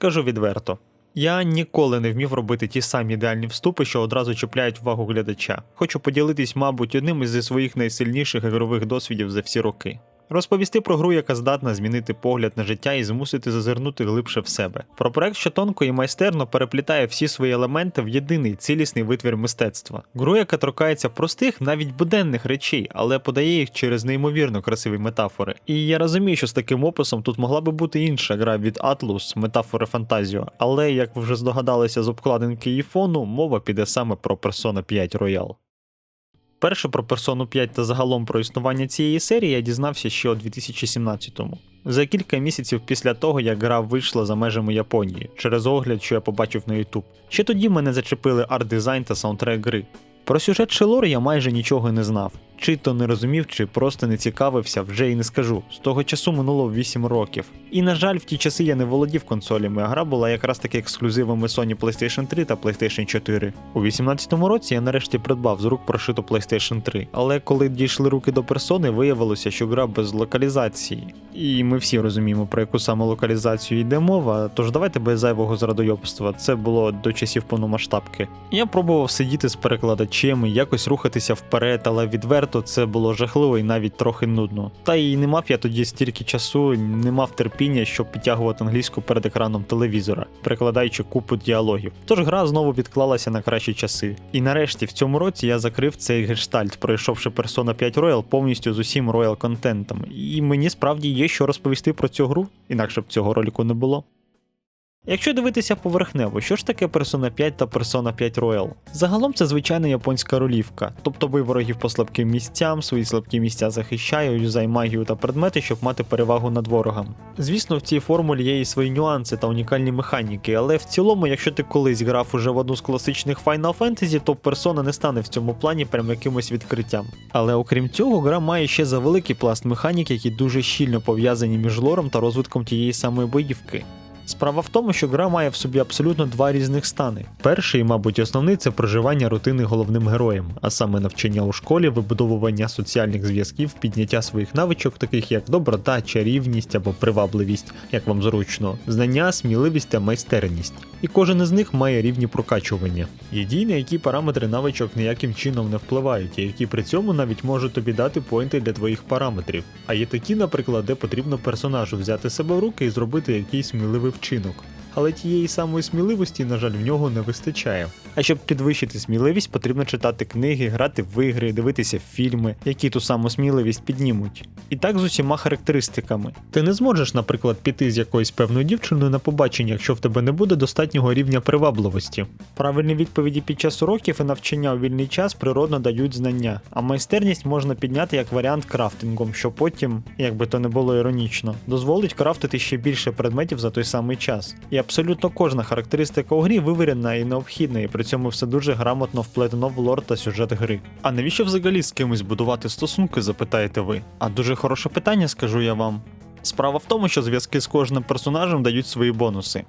Кажу відверто. Я ніколи не вмів робити ті самі ідеальні вступи, що одразу чіпляють увагу глядача. Хочу поділитись, мабуть, одним із своїх найсильніших ігрових досвідів за всі роки. Розповісти про гру, яка здатна змінити погляд на життя і змусити зазирнути глибше в себе. Про проект, що тонко і майстерно переплітає всі свої елементи в єдиний цілісний витвір мистецтва. Гру, яка торкається простих, навіть буденних речей, але подає їх через неймовірно красиві метафори. І я розумію, що з таким описом тут могла би бути інша гра від Atlus, метафори Фантазіо, але як ви вже здогадалися з обкладинки і фону, мова піде саме про Persona 5 Royal. Перше про персону 5 та загалом про існування цієї серії я дізнався ще у 2017-му. За кілька місяців після того, як гра вийшла за межами Японії, через огляд, що я побачив на YouTube. Ще тоді мене зачепили арт-дизайн та саундтрек гри. Про сюжет чи лор я майже нічого не знав. Чи то не розумів, чи просто не цікавився, вже і не скажу. З того часу минуло 8 років. І на жаль, в ті часи я не володів консолями, а гра була якраз таки ексклюзивами Sony PlayStation 3 та PlayStation 4. У 18-му році я нарешті придбав з рук прошиту PlayStation 3. Але коли дійшли руки до персони, виявилося, що гра без локалізації. І ми всі розуміємо, про яку саме локалізацію йде мова, тож давайте без зайвого зрадойобства. Це було до часів повномасштабки. Я пробував сидіти з перекладачем якось рухатися вперед, але відверто це було жахливо і навіть трохи нудно. Та й не мав я тоді стільки часу, не мав терпіння, щоб підтягувати англійську перед екраном телевізора, перекладаючи купу діалогів. Тож гра знову відклалася на кращі часи. І нарешті в цьому році я закрив цей гештальт, пройшовши Persona 5 Royal повністю з усім Royal контентом. І мені справді є що розповісти про цю гру, інакше б цього ролику не було. Якщо дивитися поверхнево, що ж таке Persona 5 та Persona 5 Royal? Загалом це звичайна японська ролівка, тобто ви ворогів по слабким місцям, свої слабкі місця захищає, юзай магію та предмети, щоб мати перевагу над ворогом. Звісно, в цій формулі є і свої нюанси та унікальні механіки, але в цілому, якщо ти колись грав уже в одну з класичних Final Fantasy, то Persona не стане в цьому плані прям якимось відкриттям. Але окрім цього, гра має ще за великий пласт механік, які дуже щільно пов'язані між лором та розвитком тієї самої боївки. Справа в тому, що гра має в собі абсолютно два різних стани. Перший, мабуть, основний це проживання рутини головним героєм, а саме навчання у школі, вибудовування соціальних зв'язків, підняття своїх навичок, таких як доброта, чарівність або привабливість, як вам зручно, знання, сміливість та майстерність. І кожен із них має рівні прокачування. Є які параметри навичок ніяким чином не впливають, і які при цьому навіть можуть тобі дати поінти для твоїх параметрів. А є такі, наприклад, де потрібно персонажу взяти себе в руки і зробити якийсь сміливий вчинок. Але тієї самої сміливості, на жаль, в нього не вистачає. А щоб підвищити сміливість, потрібно читати книги, грати в ігри, дивитися фільми, які ту саму сміливість піднімуть. І так з усіма характеристиками. Ти не зможеш, наприклад, піти з якоюсь певною дівчиною на побачення, якщо в тебе не буде достатнього рівня привабливості. Правильні відповіді під час уроків і навчання у вільний час природно дають знання, а майстерність можна підняти як варіант крафтингом, що потім, як би то не було іронічно, дозволить крафтити ще більше предметів за той самий час. І абсолютно кожна характеристика у грі вивірена і необхідна, і при цьому все дуже грамотно вплетено в лор та сюжет гри. А навіщо взагалі з кимось будувати стосунки, запитаєте ви? А дуже хороше питання, скажу я вам. Справа в тому, що зв'язки з кожним персонажем дають свої бонуси.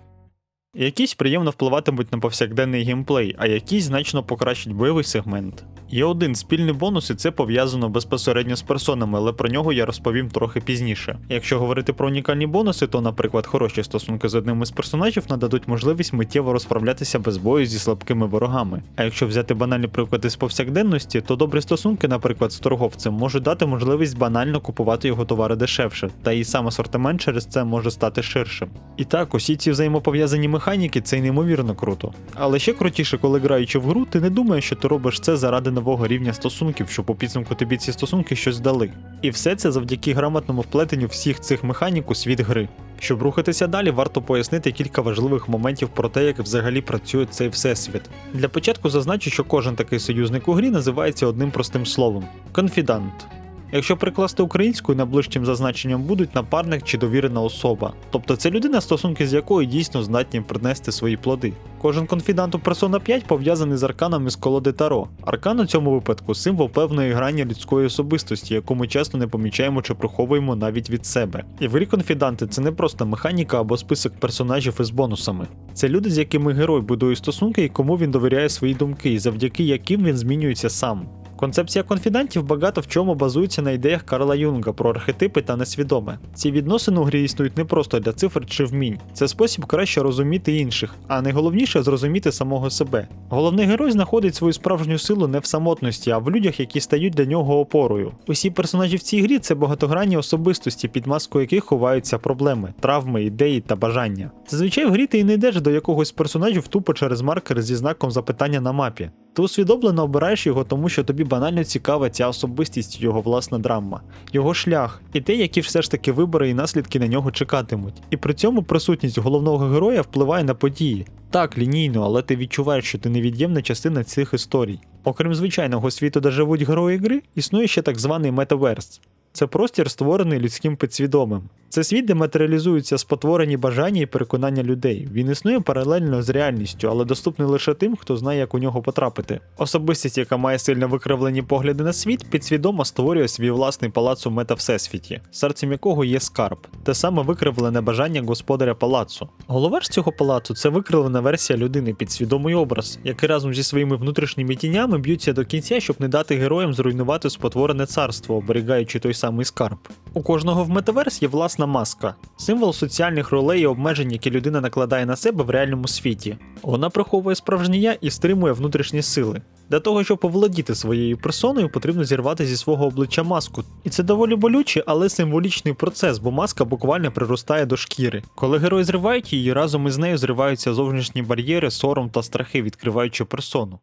Якісь приємно впливатимуть на повсякденний геймплей, а якісь значно покращать бойовий сегмент. Є один спільний бонус, і це пов'язано безпосередньо з персонами, але про нього я розповім трохи пізніше. Якщо говорити про унікальні бонуси, то, наприклад, хороші стосунки з одним із персонажів нададуть можливість миттєво розправлятися без бою зі слабкими ворогами. А якщо взяти банальні приклади з повсякденності, то добрі стосунки, наприклад, з торговцем, можуть дати можливість банально купувати його товари дешевше, та і сам асортимент через це може стати ширшим. І так, усі ці взаємопов'язані механіки це неймовірно круто. Але ще крутіше, коли граючи в гру, ти не думаєш, що ти робиш це заради нового рівня стосунків, щоб у підсумку тобі ці стосунки щось дали. І все це завдяки грамотному вплетенню всіх цих механік у світ гри. Щоб рухатися далі, варто пояснити кілька важливих моментів про те, як взагалі працює цей всесвіт. Для початку зазначу, що кожен такий союзник у грі називається одним простим словом конфідант. Якщо прикласти українською найближчим зазначенням будуть напарник чи довірена особа, тобто це людина, стосунки з якою дійсно здатні принести свої плоди. Кожен конфідант у Persona 5 пов'язаний з арканом із колоди Таро. Аркан у цьому випадку символ певної грані людської особистості, яку ми часто не помічаємо чи приховуємо навіть від себе. І в конфіданти це не просто механіка або список персонажів із бонусами. Це люди, з якими герой будує стосунки і кому він довіряє свої думки, і завдяки яким він змінюється сам. Концепція конфідантів багато в чому базується на ідеях Карла Юнга про архетипи та несвідоме. Ці відносини у грі існують не просто для цифр чи вмінь. Це спосіб краще розуміти інших, а найголовніше зрозуміти самого себе. Головний герой знаходить свою справжню силу не в самотності, а в людях, які стають для нього опорою. Усі персонажі в цій грі це багатогранні особистості, під маскою яких ховаються проблеми, травми, ідеї та бажання. Зазвичай в грі ти і не йдеш до якогось персонажів тупо через маркер зі знаком запитання на мапі. Ти усвідомлено обираєш його, тому що тобі банально цікава ця особистість, його власна драма, його шлях і те, які все ж таки вибори і наслідки на нього чекатимуть. І при цьому присутність головного героя впливає на події. Так, лінійно, але ти відчуваєш, що ти невід'ємна частина цих історій. Окрім звичайного світу, де живуть герої гри, існує ще так званий метаверс. Це простір, створений людським підсвідомим. Це світ, де матеріалізуються спотворені бажання і переконання людей. Він існує паралельно з реальністю, але доступний лише тим, хто знає, як у нього потрапити. Особистість, яка має сильно викривлені погляди на світ, підсвідомо створює свій власний палац у мета-всесвіті, серцем якого є скарб, те саме викривлене бажання господаря палацу. Головар цього палацу це викривлена версія людини, підсвідомий образ, який разом зі своїми внутрішніми тінями б'ються до кінця, щоб не дати героям зруйнувати спотворене царство, оберігаючи той самий скарб. У кожного в метаверс є власна маска, символ соціальних ролей і обмежень, які людина накладає на себе в реальному світі. Вона приховує справжнє я і стримує внутрішні сили. Для того, щоб оволодіти своєю персоною, потрібно зірвати зі свого обличчя маску. І це доволі болючий, але символічний процес, бо маска буквально приростає до шкіри. Коли герої зривають її, разом із нею зриваються зовнішні бар'єри, сором та страхи, відкриваючи персону.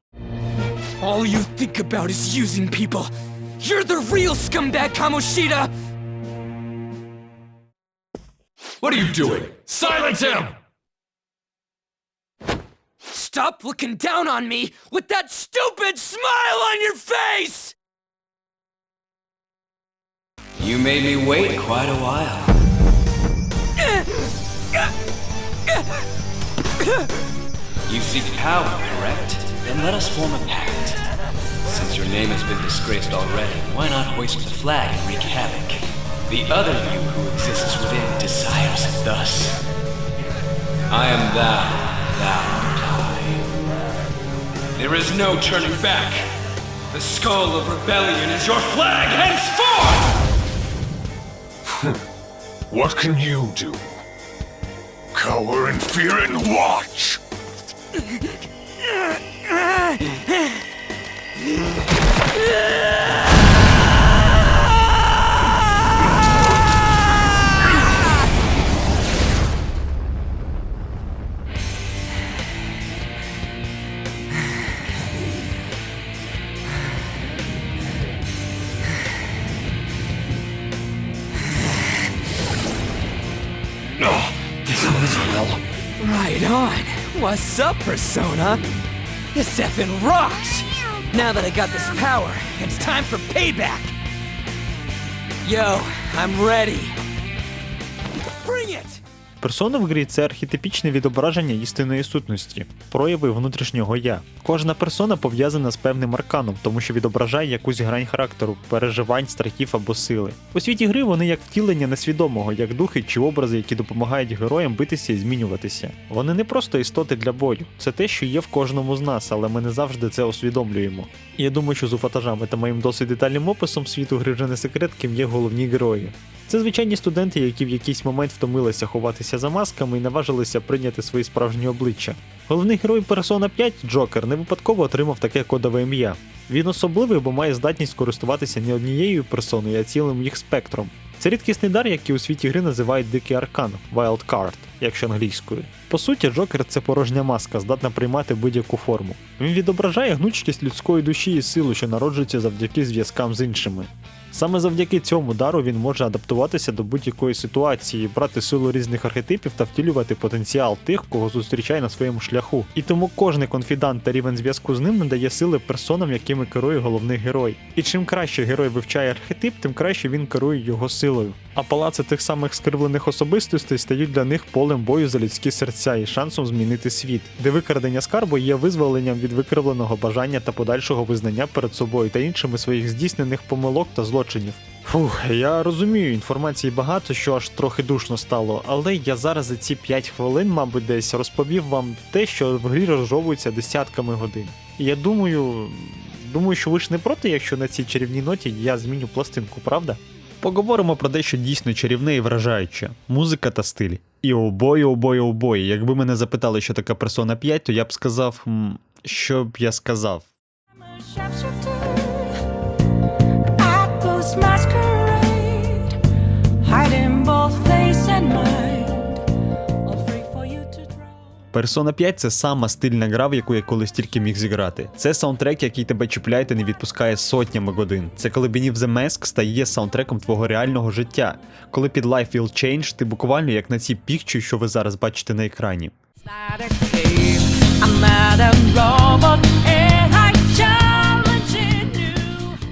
All you think about is using people. You're the real scumbag, Kamoshida! What are you doing? Silence him! Stop looking down on me with that stupid smile on your face! You made me wait quite a while. You seek power, correct? Then let us form a pact. Since your name has been disgraced already, why not hoist the flag and wreak havoc? The other you who exists within desires it thus. I am thou, thou art I. There is no turning back. The skull of rebellion is your flag henceforth! What can you do? Cower in fear and watch! Right on. What's up, Persona? This effing rocks! Now that I got this power, it's time for payback! Yo, I'm ready. Bring it! Персона в грі це архетипічне відображення істинної сутності, прояви внутрішнього я. Кожна персона пов'язана з певним арканом, тому що відображає якусь грань характеру, переживань, страхів або сили. У світі гри вони як втілення несвідомого, як духи чи образи, які допомагають героям битися і змінюватися. Вони не просто істоти для бою, це те, що є в кожному з нас, але ми не завжди це усвідомлюємо. І я думаю, що з уфатажами та моїм досить детальним описом світу гри вже не секрет, ким є головні герої. Це звичайні студенти, які в якийсь момент втомилися ховатися за масками і наважилися прийняти свої справжні обличчя. Головний герой Persona 5 Джокер не випадково отримав таке кодове ім'я. Він особливий, бо має здатність користуватися не однією персоною, а цілим їх спектром. Це рідкісний дар, який у світі гри називають дикий аркан Wild Card, якщо англійською. По суті, Джокер це порожня маска, здатна приймати будь-яку форму. Він відображає гнучкість людської душі і силу, що народжується завдяки зв'язкам з іншими. Саме завдяки цьому дару він може адаптуватися до будь-якої ситуації, брати силу різних архетипів та втілювати потенціал тих, кого зустрічає на своєму шляху. І тому кожний конфідант та рівень зв'язку з ним надає сили персонам, якими керує головний герой. І чим краще герой вивчає архетип, тим краще він керує його силою. А палаци тих самих скривлених особистостей стають для них полем бою за людські серця і шансом змінити світ, де викрадення скарбу є визволенням від викривленого бажання та подальшого визнання перед собою та іншими своїх здійснених помилок та злочинів. Фух, я розумію, інформації багато, що аж трохи душно стало, але я зараз за ці 5 хвилин, мабуть, десь розповів вам те, що в грі розжовується десятками годин. І я думаю, Думаю, що ви ж не проти, якщо на цій чарівній ноті я зміню пластинку, правда? Поговоримо про дещо дійсно чарівне і вражаюче музика та стиль. І обоє, обоє, обоє. Якби мене запитали, що таке персона 5, то я б сказав. Що б я сказав? Persona 5 це сама стильна гра, в яку я колись тільки міг зіграти. Це саундтрек, який тебе чіпляє та не відпускає сотнями годин. Це коли Beneath the Mask стає саундтреком твого реального життя. Коли під Life Will Change ти буквально як на цій пікчі, що ви зараз бачите на екрані.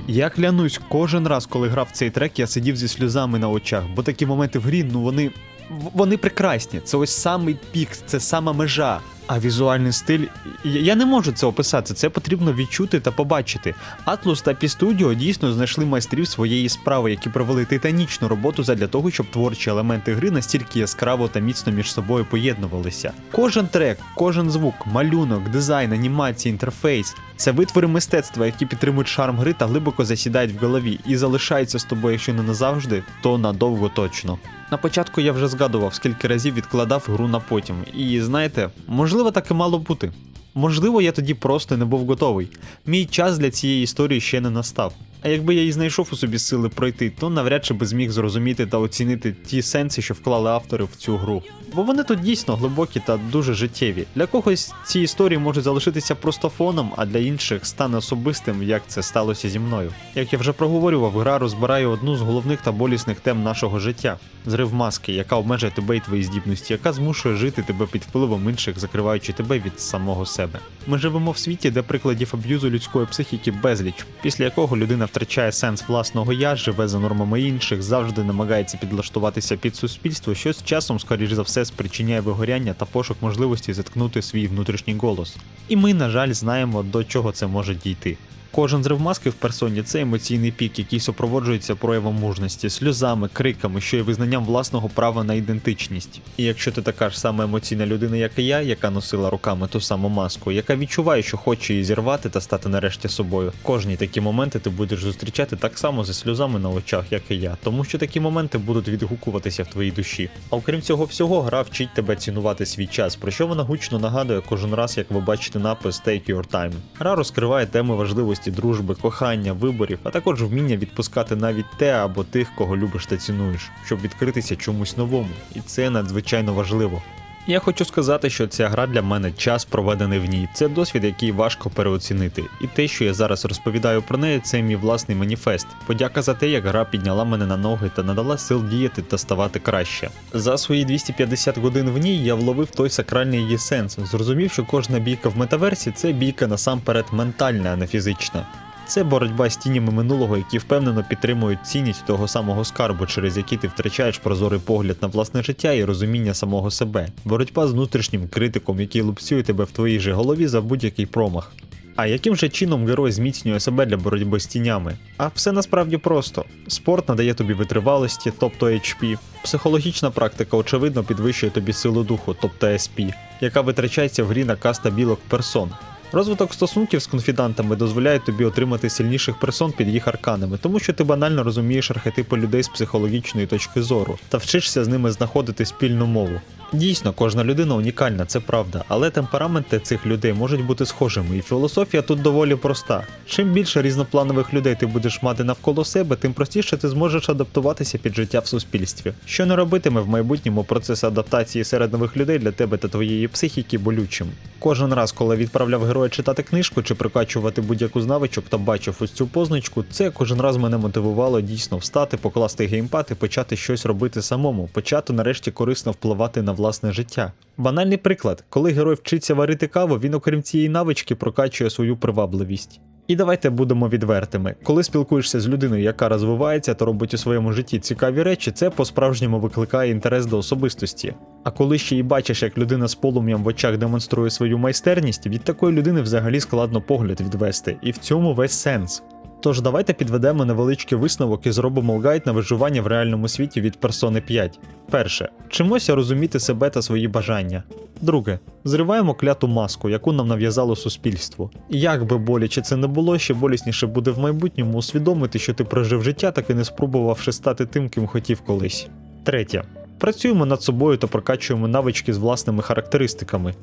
Я клянусь, кожен раз, коли грав цей трек, я сидів зі сльозами на очах, бо такі моменти в грі, ну вони. Вони прекрасні. Це ось самий пік, це сама межа. А візуальний стиль. я- не можу це описати, це потрібно відчути та побачити. Atlus та P-Studio дійсно знайшли майстрів своєї справи, які провели титанічну роботу задля того, щоб творчі елементи гри настільки яскраво та міцно між собою поєднувалися. Кожен трек, кожен звук, малюнок, дизайн, анімація, інтерфейс це витвори мистецтва, які підтримують шарм гри та глибоко засідають в голові і залишаються з тобою, якщо не назавжди, то надовго точно. На початку я вже згадував, скільки разів відкладав гру на потім. І знаєте, можливо, так і мало бути. Можливо, я тоді просто не був готовий. Мій час для цієї історії ще не настав. А якби я і знайшов у собі сили пройти, то навряд чи би зміг зрозуміти та оцінити ті сенси, що вклали автори в цю гру. Бо вони тут дійсно глибокі та дуже життєві. Для когось ці історії можуть залишитися просто фоном, а для інших стане особистим, як це сталося зі мною. Як я вже проговорював, гра розбирає одну з головних та болісних тем нашого життя зрив маски, яка обмежує тебе і твої здібності, яка змушує жити тебе під впливом інших, закриваючи тебе від самого себе. Ми живемо в світі, де прикладів аб'юзу людської психіки безліч, після якого людина втрачає сенс власного я, живе за нормами інших, завжди намагається підлаштуватися під суспільство, що з часом, скоріш за все, спричиняє вигоряння та пошук можливості заткнути свій внутрішній голос. І ми, на жаль, знаємо, до чого це може дійти. Кожен зрив маски в персоні це емоційний пік, який супроводжується проявом мужності, сльозами, криками, що є визнанням власного права на ідентичність. І якщо ти така ж сама емоційна людина, як і я, яка носила руками ту саму маску, яка відчуває, що хоче її зірвати та стати нарешті собою, кожні такі моменти ти будеш зустрічати так само зі сльозами на очах, як і я, тому що такі моменти будуть відгукуватися в твоїй душі. А окрім цього всього, гра вчить тебе цінувати свій час, про що вона гучно нагадує кожен раз, як ви бачите напис Take Your Time. Гра розкриває теми важливості дружби, кохання, виборів, а також вміння відпускати навіть те або тих, кого любиш та цінуєш, щоб відкритися чомусь новому, і це надзвичайно важливо. Я хочу сказати, що ця гра для мене час проведений в ній. Це досвід, який важко переоцінити. І те, що я зараз розповідаю про неї, це мій власний маніфест. Подяка за те, як гра підняла мене на ноги та надала сил діяти та ставати краще. За свої 250 годин в ній я вловив той сакральний її сенс, зрозумів, що кожна бійка в метаверсі це бійка насамперед ментальна, а не фізична. Це боротьба з тінями минулого, які впевнено підтримують цінність того самого скарбу, через який ти втрачаєш прозорий погляд на власне життя і розуміння самого себе. Боротьба з внутрішнім критиком, який лупцює тебе в твоїй же голові за будь-який промах. А яким же чином герой зміцнює себе для боротьби з тінями? А все насправді просто: спорт надає тобі витривалості, тобто HP, психологічна практика, очевидно, підвищує тобі силу духу, тобто SP, яка витрачається в грі на каста білок персон. Розвиток стосунків з конфідантами дозволяє тобі отримати сильніших персон під їх арканами, тому що ти банально розумієш архетипи людей з психологічної точки зору та вчишся з ними знаходити спільну мову. Дійсно, кожна людина унікальна, це правда, але темпераменти цих людей можуть бути схожими, і філософія тут доволі проста. Чим більше різнопланових людей ти будеш мати навколо себе, тим простіше ти зможеш адаптуватися під життя в суспільстві, що не робитиме в майбутньому процес адаптації серед нових людей для тебе та твоєї психіки болючим. Кожен раз, коли відправляв героя читати книжку чи прокачувати будь-яку з навичок та бачив ось цю позначку, це кожен раз мене мотивувало дійсно встати, покласти геймпад і почати щось робити самому, почати нарешті корисно впливати на власне життя. Банальний приклад, коли герой вчиться варити каву, він окрім цієї навички прокачує свою привабливість. І давайте будемо відвертими. Коли спілкуєшся з людиною, яка розвивається та робить у своєму житті цікаві речі, це по-справжньому викликає інтерес до особистості. А коли ще й бачиш, як людина з полум'ям в очах демонструє свою майстерність, від такої людини взагалі складно погляд відвести, і в цьому весь сенс. Тож давайте підведемо невеличкий висновок і зробимо гайд на виживання в реальному світі від персони 5. Перше. Вчимося розуміти себе та свої бажання. Друге. Зриваємо кляту маску, яку нам нав'язало суспільство. І як би боляче це не було, ще болісніше буде в майбутньому усвідомити, що ти прожив життя, так і не спробувавши стати тим, ким хотів колись. Третє. Працюємо над собою та прокачуємо навички з власними характеристиками.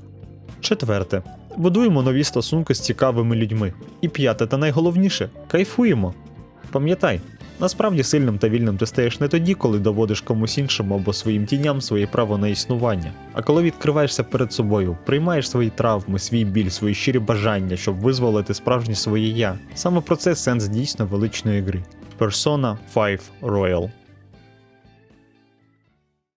Четверте. Будуємо нові стосунки з цікавими людьми. І п'яте та найголовніше кайфуємо. Пам'ятай, насправді сильним та вільним ти стаєш не тоді, коли доводиш комусь іншому або своїм тіням своє право на існування, а коли відкриваєшся перед собою, приймаєш свої травми, свій біль, свої щирі бажання, щоб визволити справжнє своє я. Саме про це сенс дійсно величної гри. Persona 5 Royal